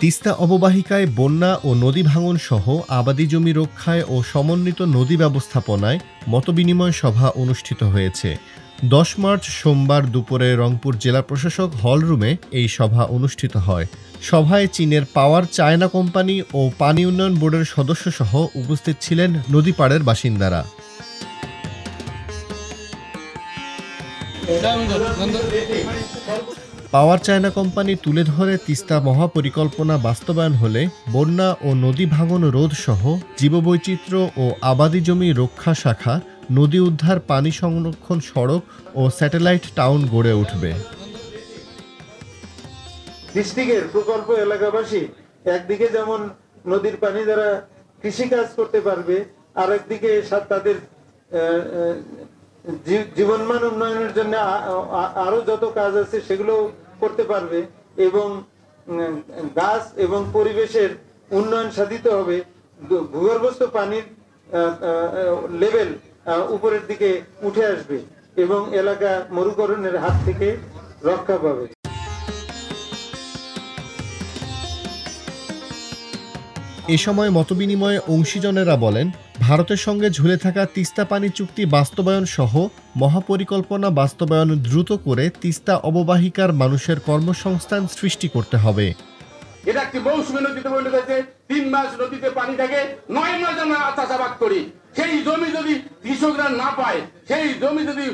তিস্তা অববাহিকায় বন্যা ও নদী ভাঙন সহ আবাদি জমি রক্ষায় ও সমন্বিত নদী ব্যবস্থাপনায় মতবিনিময় সভা অনুষ্ঠিত হয়েছে। দশ মার্চ সোমবার দুপুরে রংপুর জেলা প্রশাসক হলরুমে এই সভা অনুষ্ঠিত হয়। সভায় চীনের পাওয়ার চায়না কোম্পানি ও পানি উন্নয়ন বোর্ডের সদস্যসহ উপস্থিত ছিলেন নদীপাড়ের বাসিন্দারা। পাওয়ার চায়না কোম্পানি তুলে ধরে তিস্তা মহাপরিকল্পনা বাস্তবায়ন হলে বন্যা ও নদী ভাঙন রোধ সহ জীববৈচিত্র্য ও আবাদি জমি রক্ষা শাখা, নদী উদ্ধার, পানি সংরক্ষণ সড়ক ও স্যাটেলাইট টাউন গড়ে উঠবে। ডিস্ট্রিক্টের প্রকল্প এলাকাবাসী একদিকে যেমন নদীর পানি দ্বারা কৃষি কাজ করতে পারবে আর একদিকে তাদের জীবনমান উন্নয়নের জন্য আরও যত কাজ আছে সেগুলো করতে পারবে এবং গাছ এবং পরিবেশের উন্নয়ন সাধিত হবে। ভূগর্ভস্থ পানির লেভেল উপরের দিকে উঠে আসবে এবং এলাকা মরুকরণের হাত থেকে রক্ষা পাবে। এ সময় মতবিনিময়ে অংশীজনেরা বলেন, ভারতের সঙ্গে ঝুলে থাকা তিস্তা পানি চুক্তি বাস্তবায়ন সহ মহাপরিকল্পনা বাস্তবায়ন দ্রুত করে তিস্তা অববাহিকার মানুষের কর্মসংস্থান সৃষ্টি করতে হবে। এটা একটি মৌসুমী নদীতে পরিণত হয়েছে। তিন মাস নদীতে পানি থাকে, নয় মাস আমরা করি। সেই জমি যদি কৃষকরা না পায়, সেই জমি যদি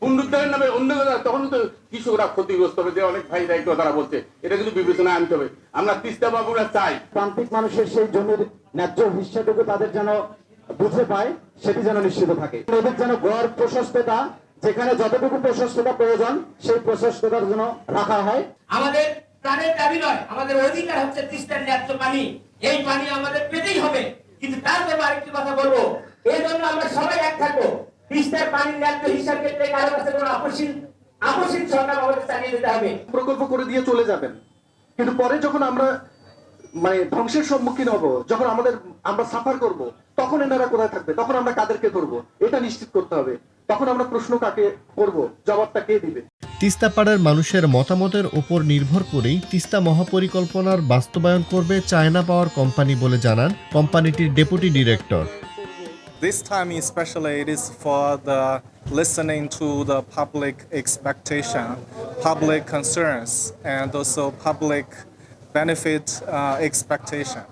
পুনরুদ্ধারের নামে অন্য তখন তো কৃষকরা ক্ষতিগ্রস্ত হবে যে অনেক ভাই দায়িত্ব তারা বলছে। এটা কিন্তু বিবেচনায় আনতে হবে। আমরা তিস্তা বাবুরা চাই। প্রান্তিক মানুষের সেই জমির ন্যায্য হিস্সাটুকু তাদের যেন বুঝে পায় সেটি যেন নিশ্চিত থাকে। নদীর যেন গড় প্রশস্ততা যেখানে যতটুকু প্রশস্ততা প্রয়োজন সেই প্রশস্ততার জন্য রাখা হয়। আমাদের প্রাণের দাবি নয় আমাদের অধিকার হচ্ছে তিস্তার ন্যায্য পানি। এই পানি আমাদের পেতেই হবে। কিন্তু তারপরে আরেকটি কথা বলব এই জন্য আমরা সবাই এক থাকব। তিস্তার পানির ন্যায্য হিসাব ক্ষেত্রে কারও কাছে কোনো আপসীন আমাদের চালিয়ে হবে। প্রকল্প করে দিয়ে চলে যাবেন। কিন্তু পরে যখন আমরা মানে ধ্বংসের সম্মুখীন হব যখন আমাদের আমরা সাফার করব তখন এনারা কোথায় থাকবে? তখন আমরা কাদেরকে ধরবো? এটা নিশ্চিত করতে হবে। তখন আমরা প্রশ্ন কাকে করব? জবাবটা কে দিবে? তিস্তাপাড়ার মানুষের মতামতের ওপর নির্ভর করেই তিস্তা মহাপরিকল্পনার বাস্তবায়ন করবে চায়না পাওয়ার কোম্পানি বলে জানান কোম্পানিটির deputy director. This time especially it is for the listening to the public expectation, public concerns, and also public benefit uh, expectation.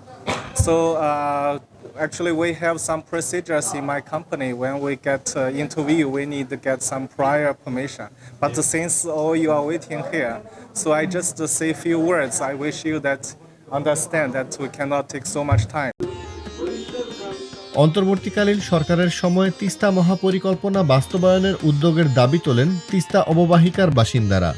So uh, actually we have some procedures in my company. When we get uh, interview, we need to get some prior permission. But since all you are waiting here, so I just say a few words. I wish you that understand that we cannot take so much time. অন্তর্বর্তীকালীন সরকারের সময়ে তিস্তা মহাপরিকল্পনা বাস্তবায়নের উদ্যোগের দাবি তোলেন তিস্তা অববাহিকার বাসিন্দারা।